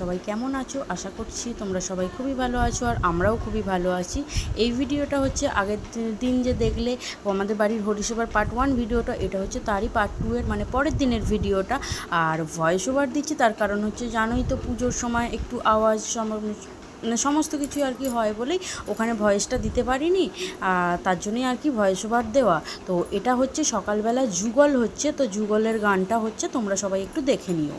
সবাই কেমন আছো? আশা করছি তোমরা সবাই খুবই ভালো আছো আর আমরাও খুবই ভালো আছি। এই ভিডিওটা হচ্ছে আগের দিন যে দেখলে আমাদের বাড়ির হরিসভার পার্ট ওয়ান ভিডিওটা, এটা হচ্ছে তারই পার্ট টু এর মানে পরের দিনের ভিডিওটা। আর ভয়েস ওভার দিচ্ছি, তার কারণ হচ্ছে জানোই তো পুজোর সময় একটু আওয়াজ মানে সমস্ত কিছু আর কি হয় বলেই ওখানে ভয়েসটা দিতে পারিনি তার জন্যই আর কি ভয়েস ওভার দেওয়া। তো এটা হচ্ছে সকালবেলা যুগল হচ্ছে, তো যুগলের গানটা হচ্ছে তোমরা সবাই একটু দেখে নিও।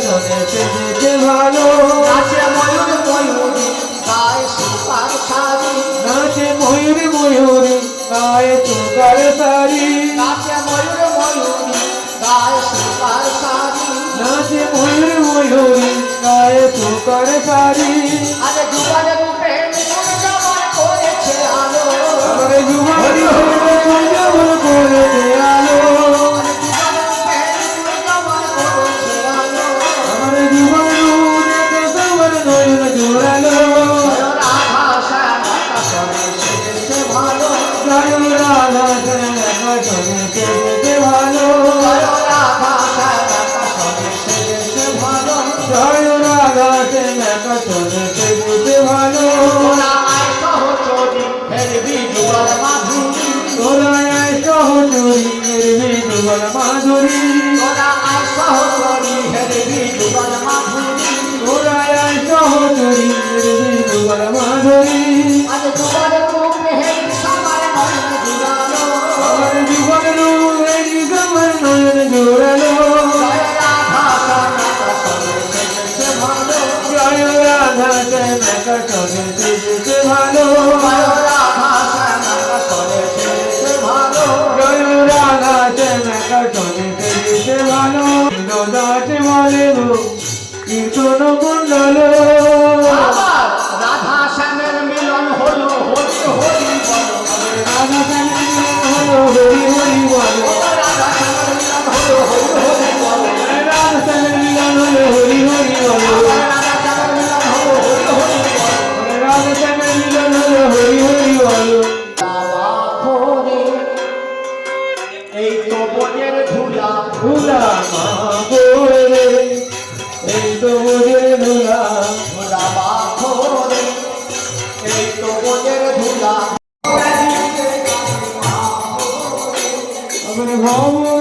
চেনা শোনে ভালো। নাচে ময়ূর ময়ূরী গায়ে সুপার শাড়ি নাচে ময়ূরী ময়ূরী গায়ে চোকার শাড়ি নাচে ময়ূর ময়ূরী গায়ে সুপার শাড়ি নাচে ময়ূর ময়ূরী গায়ে চোকার শাড়ি আরে যুগলে রূপে আমার যুবতী আমার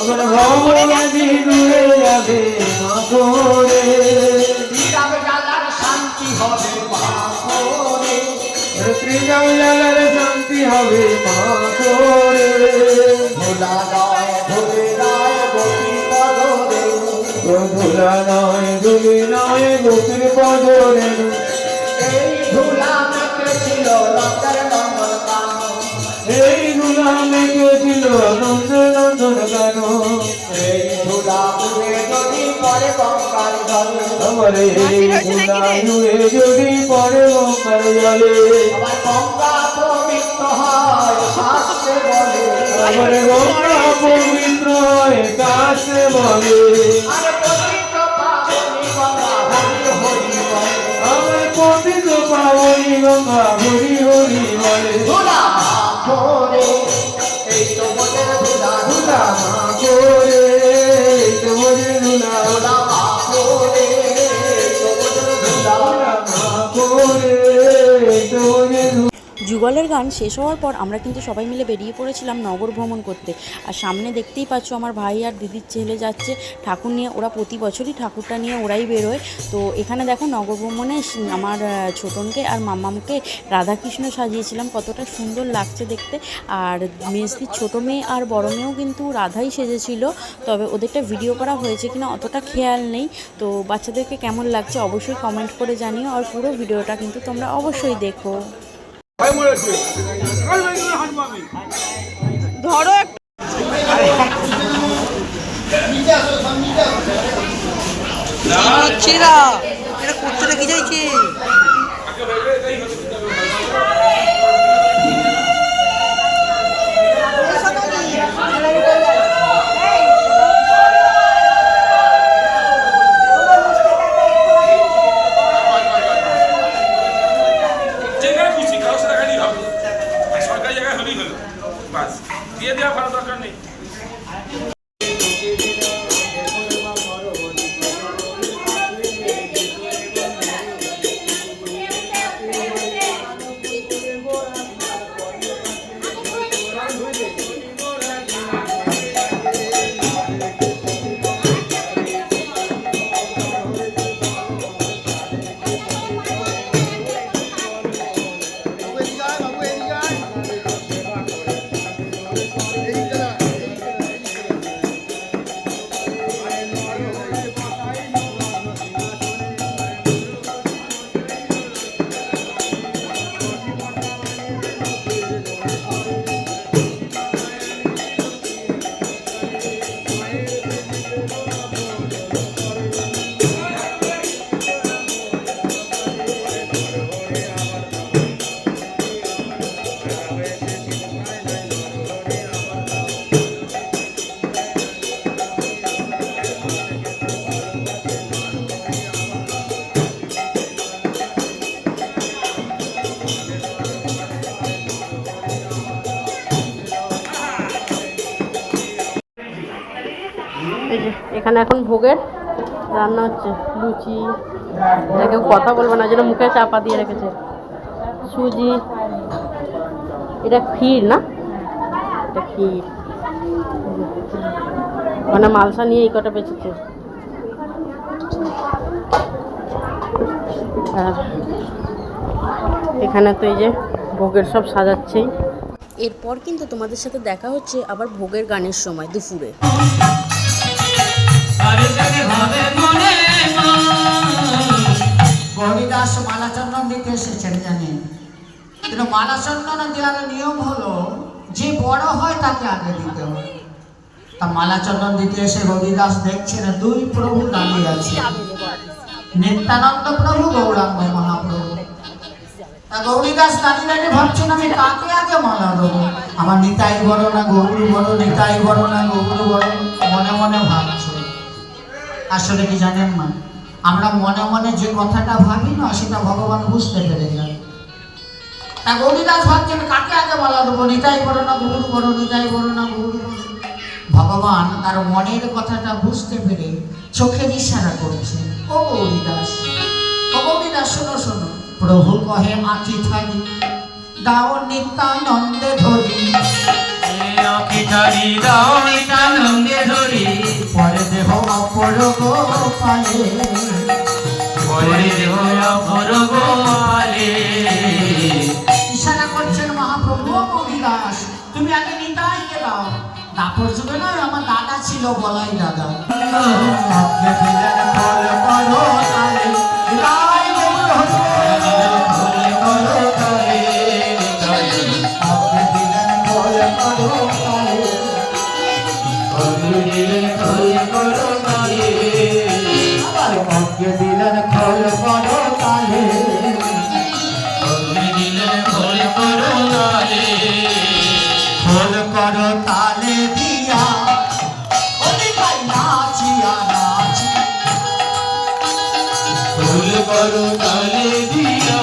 আমার ভবনে দূরে যাবে মা গোরে বিরাগ জ্বালার শান্তি হবে বাখরে ত্রিজলার শান্তি হবে মা করে নয় ধুলে নয় পদরে। গোপুর পদরে। এই লতার কানো এই ধুলা মেঘেছিল নন্দ নন্দন গান এই ধুলা উড়ে যদি পরে গঙ্গার জলে আমার এই ধুলা যদি পরে গঙ্গার জলে আমার গঙ্গা পবিত্র শাস্ত্রে বলে আমার গঙ্গা পবিত্র কাছে বলে আরে পবিত্র পাবনি গঙ্গা, হরি হরি বলে। করে এই তো বোঝের ধুলা ধুলা মা করে যুগলের গান শেষ হওয়ার পর আমরা কিন্তু সবাই মিলে বেরিয়ে পড়েছিলাম নগর ভ্রমণ করতে। আর সামনে দেখতেই পাচ্ছ আমার ভাই আর দিদির ছেলে যাচ্ছে। ঠাকুর নিয়ে ওরা প্রতি বছরই ঠাকুরটা নিয়ে ওরাই বেরোয়। তো এখানে দেখো নগর ভ্রমণে আমার ছোটনকে আর মাম্মামকে রাধাকৃষ্ণ সাজিয়েছিলাম। কতটা সুন্দর লাগছে দেখতে। আর মেজদির ছোটো মেয়ে আর বড় মেয়েও কিন্তু রাধাই সেজেছিল। তবে ওদেরটা ভিডিও করা হয়েছে কিনা অতটা খেয়াল নেই। তো বাচ্চাদেরকে কেমন লাগছে অবশ্যই কমেন্ট করে জানিও। আর পুরো ভিডিওটা কিন্তু তোমরা অবশ্যই দেখো। ধরো একটা এটা করতে কি চাইছে? দিয়ে দেওয়া ভালো এখানে এখন ভোগের রান্না হচ্ছে, লুচি, এটা কেউ কথা বলবে না, যেটা মুখে চাপা দিয়ে রেখেছে। সুজি, এটা ক্ষীর না? এটা ক্ষীর। মানে মালসা নিয়ে এই কটা বেঁচেছে। আর এখানে তো এই যে ভোগের সব সাজাচ্ছেই। এরপর কিন্তু তোমাদের সাথে দেখা হচ্ছে আবার ভোগের গানের সময় দুপুরে। হরিদাস মালাচন্দন দিতে এসেছেন তাকে আগে দিতে নিত্যানন্দ প্রভু, গৌরাঙ্গ মহাপ্রভু। গৌরীদাস দাঁড়িয়ে দাঁড়িয়ে ভাবছেন, আমি কাকে আগে মালা আমার নিতাই বড় না গৌরু বড়, নিতাই বড় না গৌরু বড়, মনে মনে ভাবছে আসলে কি জানেন মা? আমরা মনে মনে যে কথাটা ভাবি না, সেটা ভগবান বুঝতে পেরে যান তা গৌরীদাস ভাবছেন, কাকে আগে বলা দেবো? নিতাই বড় না গৌরু বড়? নিতাই বড় না গৌরু ভগবান তার মনের কথাটা বুঝতে পেরে চোখের ইশারা করছে, ও গৌরীদাস ও গৌরীদাস, শোনো শোনো। প্রভু কহে আঁকি থাকি দাও নিত্যানন্দে ধরি। পরে দেহ অপর গোপালে ইশারা করছেন মহাপ্রভু কবিদাস তুমি আগে নিতাইকে গেলাম তারপর যুগে নয় আমার দাদা ছিল বলাই দাদা। ফুল করো তালে দিয়া।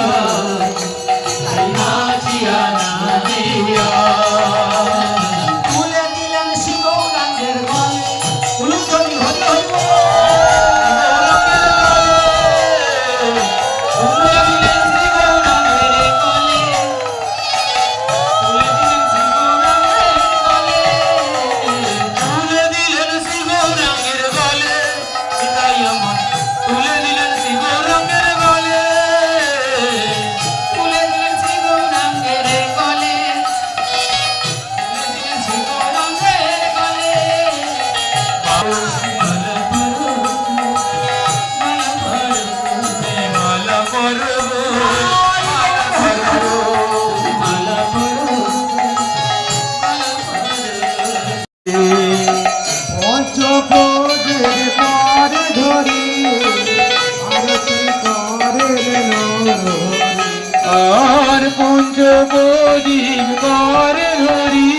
আমার পঞ্চ প্রদীপ করে ধরি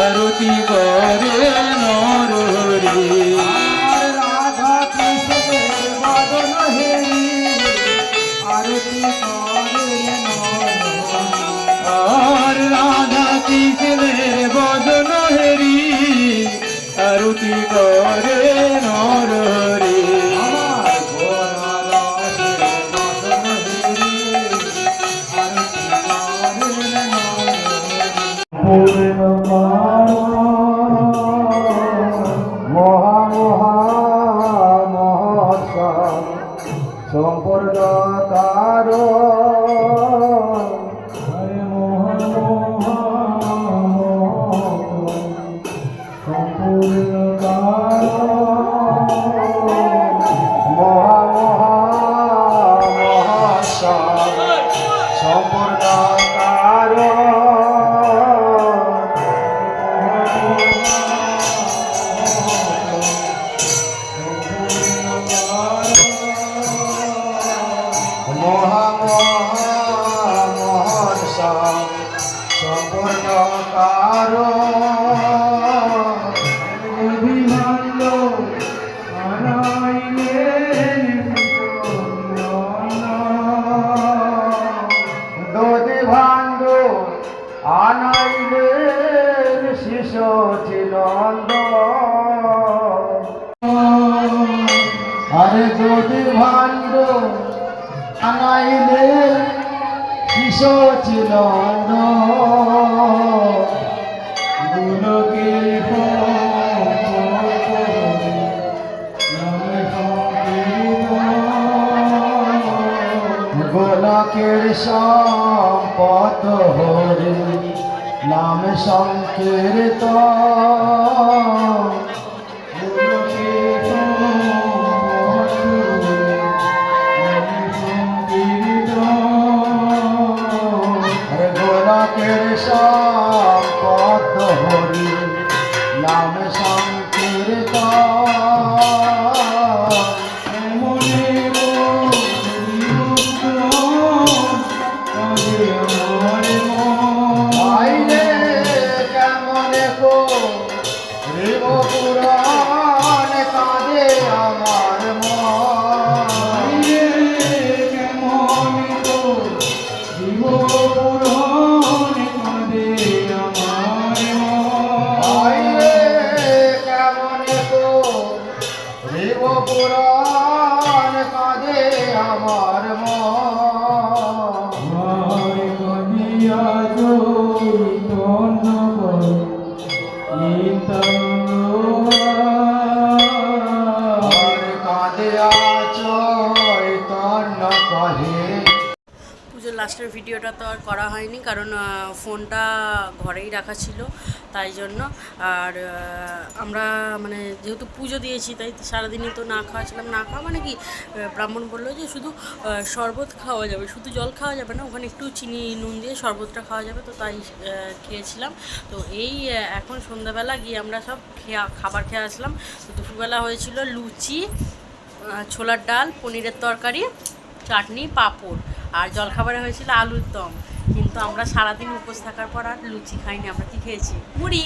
আরতি করে holding a bottle. চিনন্দ আরে যদি ভাণ্ড আনাইলে কিশ ছিল গুণকে গোলকের সম্পদ হরে। নাম সংকীর্ত লাস্টের ভিডিওটা তো আর করা হয়নি, কারণ ফোনটা ঘরেই রাখা ছিল, তাই জন্য। আর আমরা মানে যেহেতু পুজো দিয়েছি, তাই সারাদিনই তো না খাওয়া ছিলাম না খাওয়া মানে কি ব্রাহ্মণ বলল যে শুধু শরবত খাওয়া যাবে, শুধু জল খাওয়া যাবে না, ওখানে একটু চিনি, নুন দিয়ে শরবতটা খাওয়া যাবে, তো তাই খেয়েছিলাম। তো এই এখন সন্ধ্যাবেলা গিয়ে আমরা সব খেয়া, খাবার খেয়ে আসলাম। তো দুপুরবেলা হয়েছিল লুচি ছোলার ডাল, পনিরের তরকারি চাটনি পাঁপড় আর জলখাবারে হয়েছিল আলুর দম। কিন্তু আমরা সারাদিন উপোস থাকার পর আর লুচি খাইনি আমরা কি খেয়েছি? মুড়ি।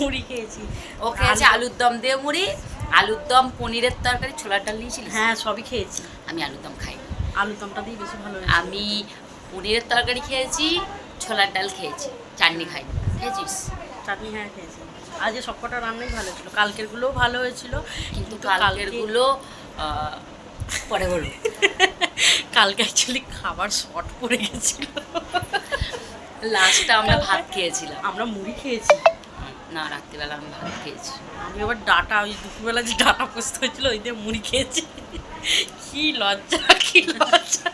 মুড়ি খেয়েছি। ও খেয়েছে আলুর দম দিয়ে মুড়ি আলুর দম পনিরের তরকারি ছোলার ডাল নিয়েছিলিস হ্যাঁ সবই খেয়েছি। আমি আলুর দম খাই আলুর দমটা দিয়ে বেশি ভালো আমি পনিরের তরকারি খেয়েছি ছোলার ডাল খেয়েছি চাটনি খাই খেয়েছিস? চাটনি হ্যাঁ খেয়েছি। আজকে সবকটা রান্নাই ভালো ছিল। কালকেরগুলোও ভালো হয়েছিল কিন্তু কালকে- কালকেরগুলো আহ, পরে বলো। কালকে অ্যাকচুয়ালি খাবার শর্ট পড়ে গেছিল। লাস্টটা আমরা ভাত খেয়েছিলাম। আমরা মুড়ি খেয়েছি। না রাত্রিবেলা আমি ভাত খেয়েছি। আমি আবার ডাটা ওই দুপুরবেলা যে ডাটা পোস্ত হয়েছিল ওই দিয়ে মুড়ি খেয়েছি। কি লজ্জা কি লজ্জা।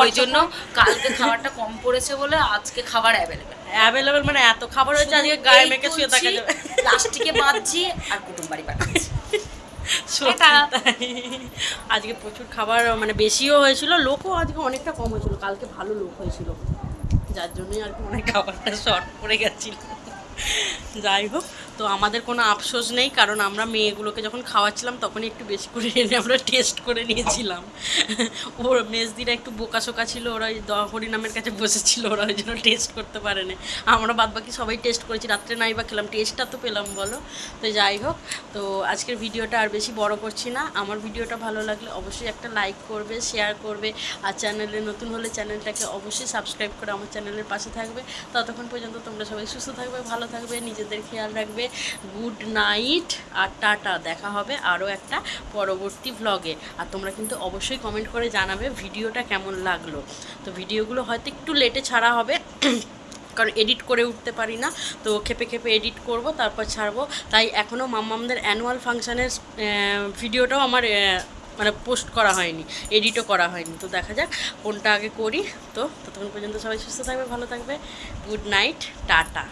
ওই জন্য কালকে খাবারটা কম পড়েছে বলে আজকে খাবার অ্যাভেলেবেল অ্যাভেলেবেল মানে এত খাবার হয়েছে আজকে গায়ে মেখে শুয়ে থাকা যাবে। প্লাস্টিকে বাঁধছি আর কুটুম বাড়ি পাঠাচ্ছি। আজকে প্রচুর খাবার মানে বেশিও হয়েছিল, লোকও আজকে অনেকটা কম হয়েছিল, কালকে ভালো লোক হয়েছিল। যার জন্যই আর কি অনেক খাবারটা শর্ট পড়ে গেছিল। যাই হোক তো আমাদের কোনো আফসোস নেই, কারণ আমরা মেয়েগুলোকে যখন খাওয়াচ্ছিলাম তখনই একটু বেশি করে এনে আমরা টেস্ট করে নিয়েছিলাম। ওর মেজদিরা একটু বোকাশোকা ছিল, ওরা হরিনামের কাছে বসেছিল, ওরা ওই জন্য টেস্ট করতে পারে পারেনি। আমরা বাদ বাকি সবাই টেস্ট করেছি, রাত্রে নাই বা খেলাম টেস্টটা তো পেলাম বলো। তো যাই হোক, তো আজকের ভিডিওটা আর বেশি বড় করছি না। আমার ভিডিওটা ভালো লাগলে অবশ্যই একটা লাইক করবে শেয়ার করবে, আর চ্যানেলে নতুন হলে চ্যানেলটাকে অবশ্যই সাবস্ক্রাইব করে আমার চ্যানেলের পাশে থাকবে। ততক্ষণ পর্যন্ত তোমরা সবাই সুস্থ থাকবে, ভালো থাকবে, নিজেদের খেয়াল রাখবে। গুড নাইট আর টাটা, দেখা হবে আরও একটা পরবর্তী ভ্লগে আর তোমরা কিন্তু অবশ্যই কমেন্ট করে জানাবে ভিডিওটা কেমন লাগল। তো ভিডিওগুলো হয়তো একটু লেটে ছাড়া হবে, কারণ এডিট করে উঠতে পারি না। তো খেপে খেপে এডিট করব, তারপর ছাড়বো। তাই এখনও মাম্মামদের অ্যানুয়াল ফাংশানের ভিডিওটাও আমার মানে পোস্ট করা হয়নি এডিটও করা হয়নি। তো দেখা যাক কোনটা আগে করি। তো ততক্ষণ পর্যন্ত সবাই সুস্থ থাকবে, ভালো থাকবে। Good night, tata.